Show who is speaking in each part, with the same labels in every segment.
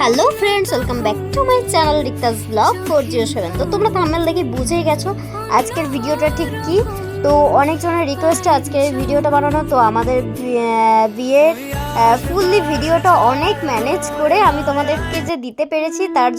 Speaker 1: Hello friends welcome back to my channel Rikta's blog four zero seven তো তোমরা থামেল দেখে বুঝেই গেছো আজকের ভিডিওটা ঠিক কি? তো অনেকজনের রিকোয়েস্টে আজকে ভিডিওটা বানানো, তো আমাদের বিয়ের ফুললি ভিডিওটা অনেক ম্যানেজ করে আমি তোমাদেরকে যে দিতে পেরেছি, তার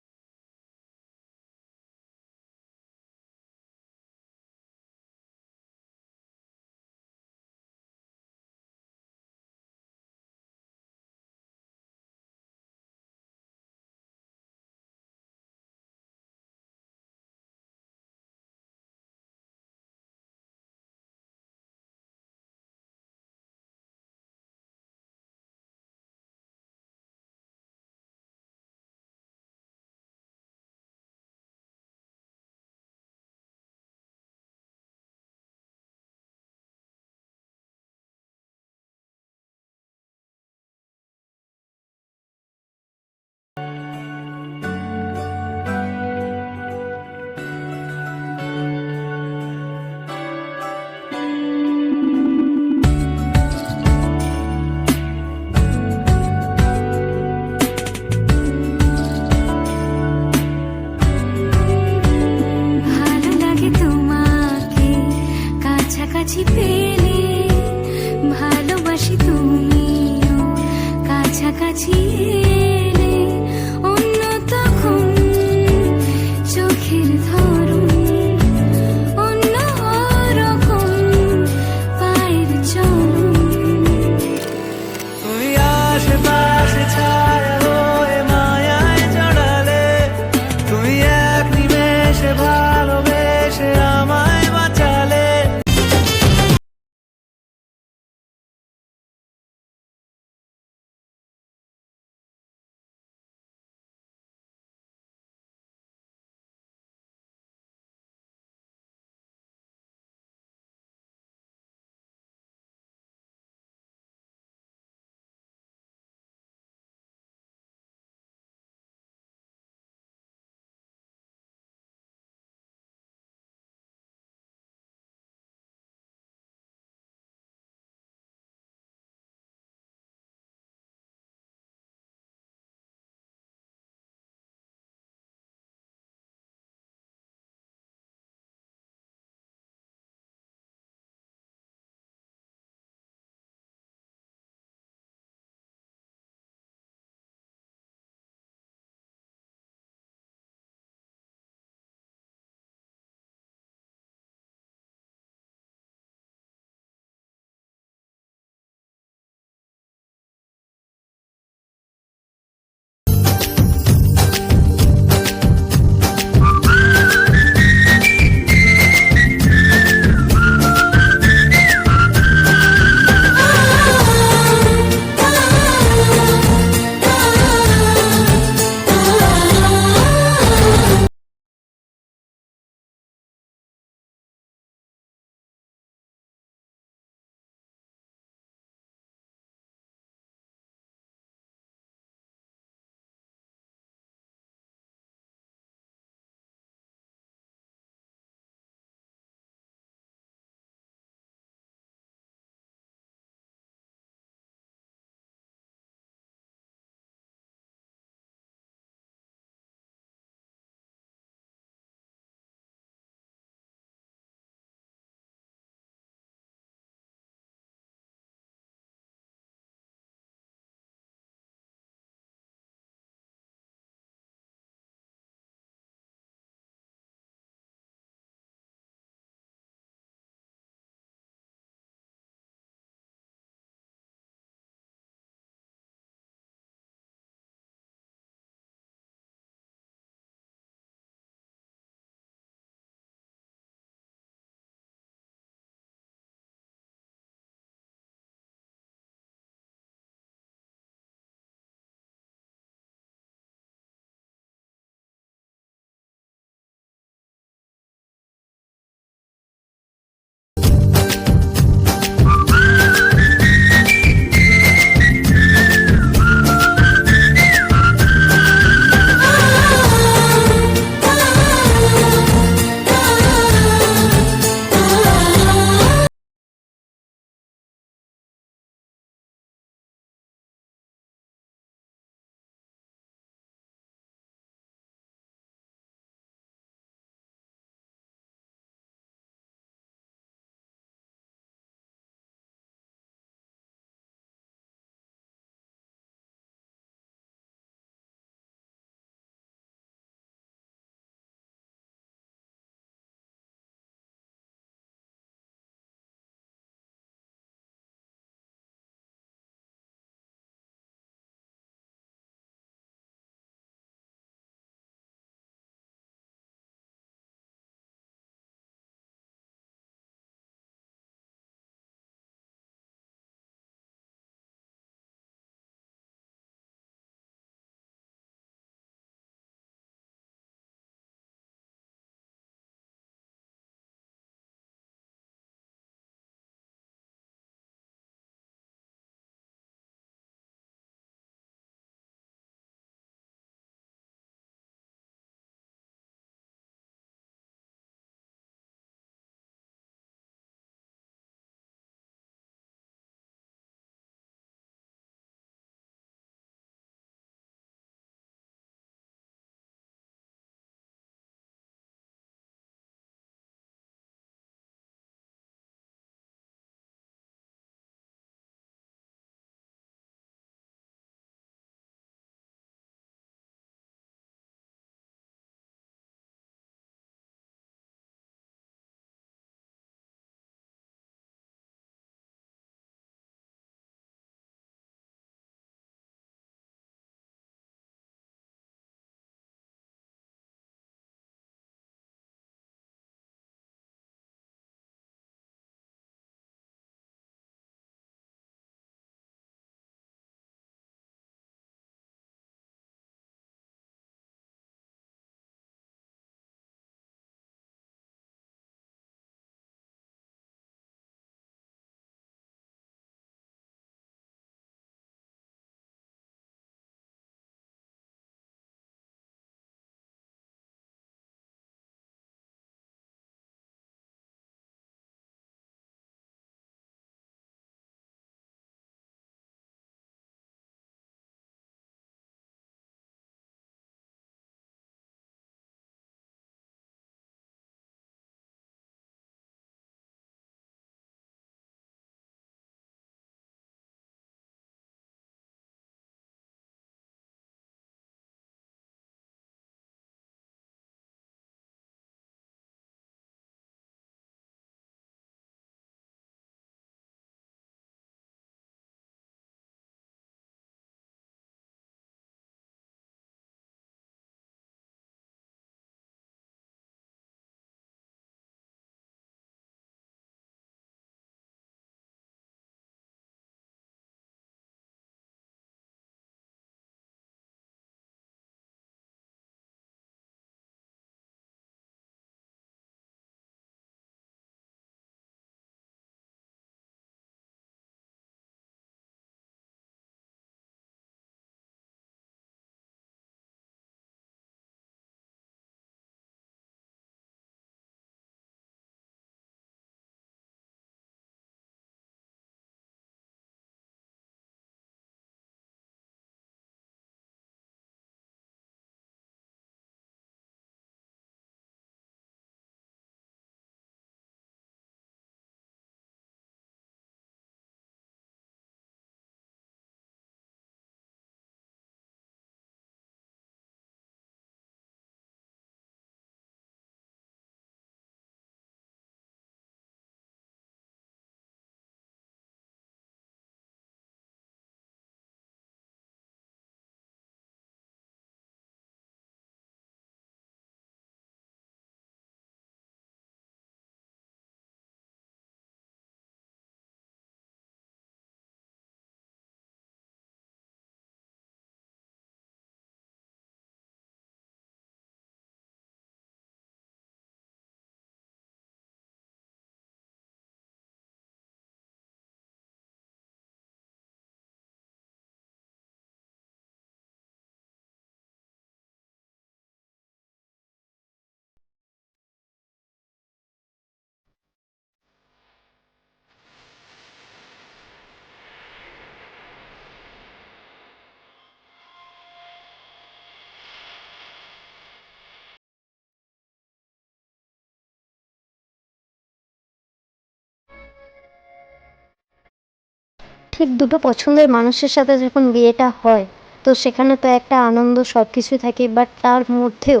Speaker 2: ঠিক দুটো পছন্দের মানুষের সাথে যখন বিয়েটা হয়, তো সেখানে তো একটা আনন্দ সব কিছু থাকে বাট তার মধ্যেও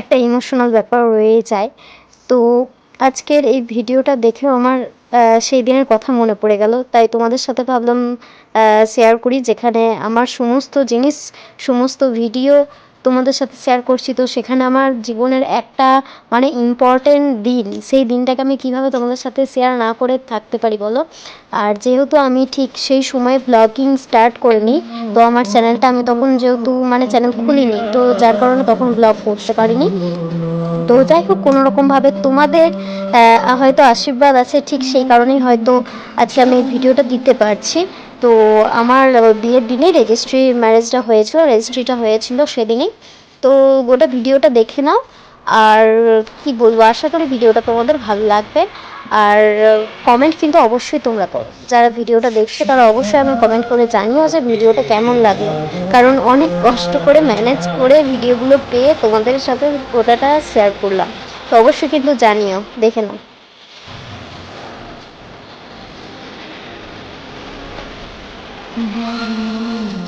Speaker 2: একটা ইমোশনাল ব্যাপার রয়ে যায়। তো আজকের এই ভিডিওটা দেখেও আমার সেই দিনের কথা মনে পড়ে গেল। তাই তোমাদের সাথে ভাবলাম শেয়ার করি, যেখানে আমার সমস্ত জিনিস, সমস্ত ভিডিও তোমাদের সাথে শেয়ার করছি। তো সেখানে আমার জীবনের একটা মানে ইম্পর্টেন্ট দিন, সেই দিনটাকে আমি কীভাবে তোমাদের সাথে শেয়ার না করে থাকতে পারি বলো? আর যেহেতু আমি ঠিক সেই সময় ব্লগিং স্টার্ট করিনি, তো আমার চ্যানেলটা আমি তখন যেহেতু মানে চ্যানেল খুলিনি, তো যার কারণে তখন ব্লগ করতে পারিনি। তো যাই হোক কোনো রকমভাবে তোমাদের হয়তো আশীর্বাদ আছে, ঠিক সেই কারণেই হয়তো আজকে আমি এই ভিডিওটা দিতে পারছি। তো আমার বিয়ের দিনেই রেজিস্ট্রি ম্যারেজটা হয়েছিল রেজিস্ট্রিটা হয়েছিল সেদিনই। তো গোটা ভিডিওটা দেখে নাও। আর কি বলব, আশা করি ভিডিওটা তোমাদের ভালো লাগবে। আর কমেন্ট কিন্তু অবশ্যই তোমরা করো। যারা ভিডিওটা দেখছে, তারা অবশ্যই আমি কমেন্ট করে জানিও যে ভিডিওটা কেমন লাগল। কারণ অনেক কষ্ট করে ম্যানেজ করে ভিডিওগুলো পেয়ে তোমাদের সাথে গোটাটা শেয়ার করলাম। তো অবশ্যই কিন্তু জানিও, দেখে নাও।
Speaker 3: কেমন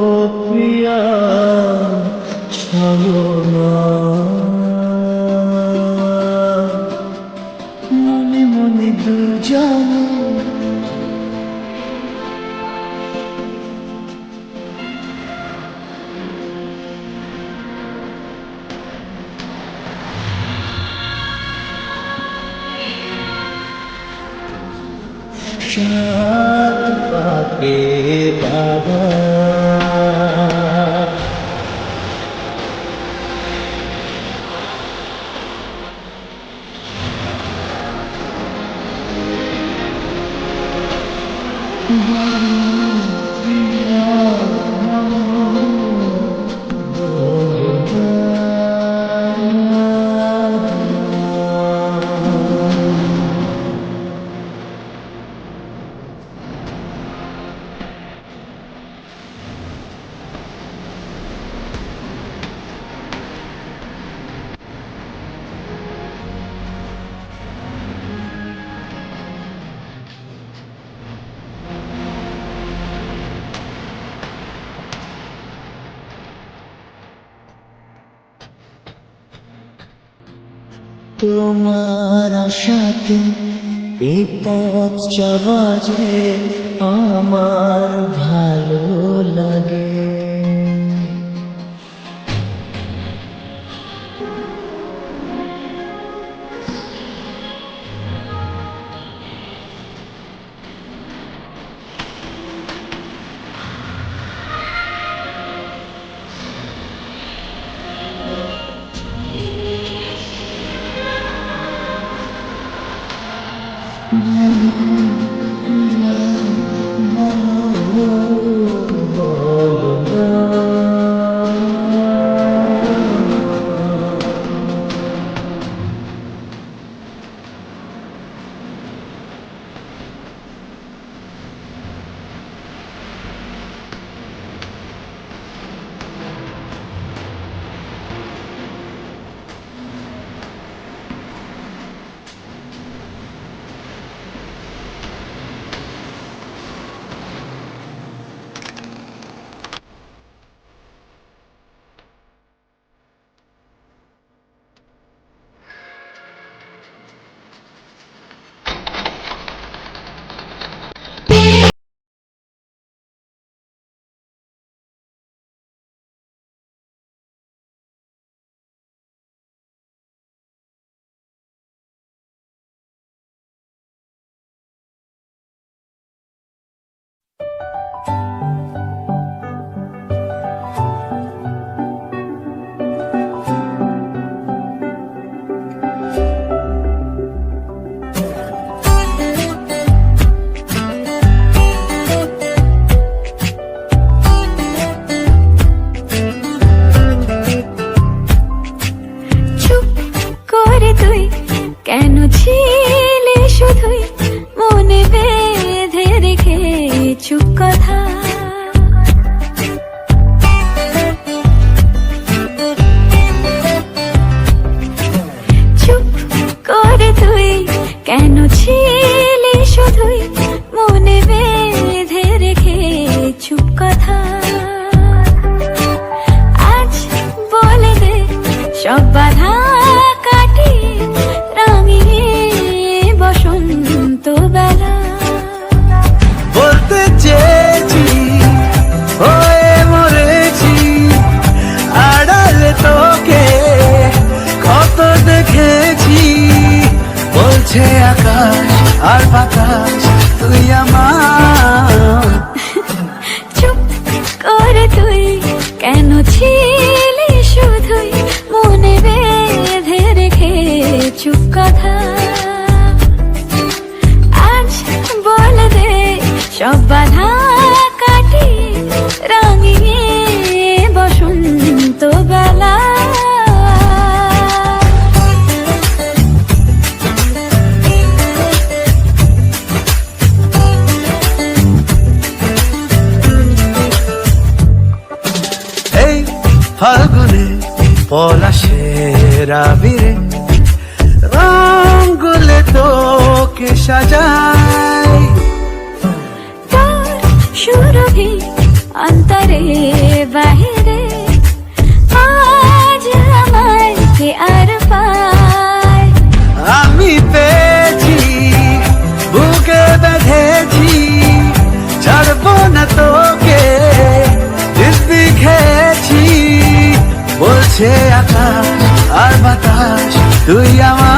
Speaker 3: তোমার আশাতে
Speaker 4: এই পথ চলা যে আমার ভালো বাতাস। তুই আমার